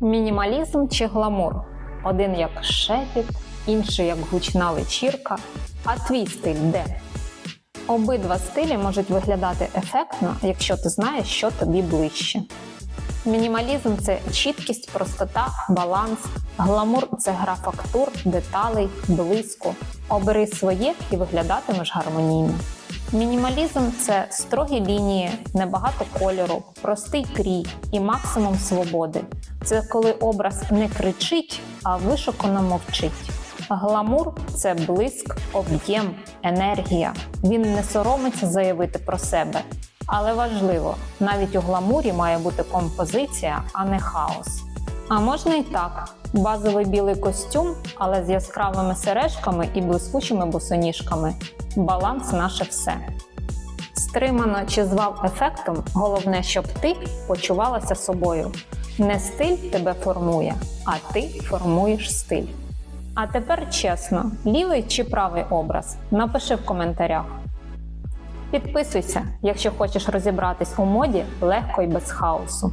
Мінімалізм чи гламур? Один як шепіт, інший як гучна вечірка. А твій стиль де? Обидва стилі можуть виглядати ефектно, якщо ти знаєш, що тобі ближче. Мінімалізм це чіткість, простота, баланс. Гламур це гра фактур, деталей, блиску. Обери своє і виглядатимеш гармонійно. Мінімалізм це строгі лінії, небагато кольору, простий крій і максимум свободи. Це коли образ не кричить, а вишукано мовчить. Гламур це блиск, об'єм, енергія. Він не соромиться заявити про себе. Але важливо, навіть у гламурі має бути композиція, а не хаос. А можна і так: базовий білий костюм, але з яскравими сережками і блискучими босоніжками. Баланс наше все. Стримано чи звав ефектом, головне, щоб ти почувалася собою. Не стиль тебе формує, а ти формуєш стиль. А тепер чесно, лівий чи правий образ? Напиши в коментарях. Підписуйся, якщо хочеш розібратись у моді легко і без хаосу.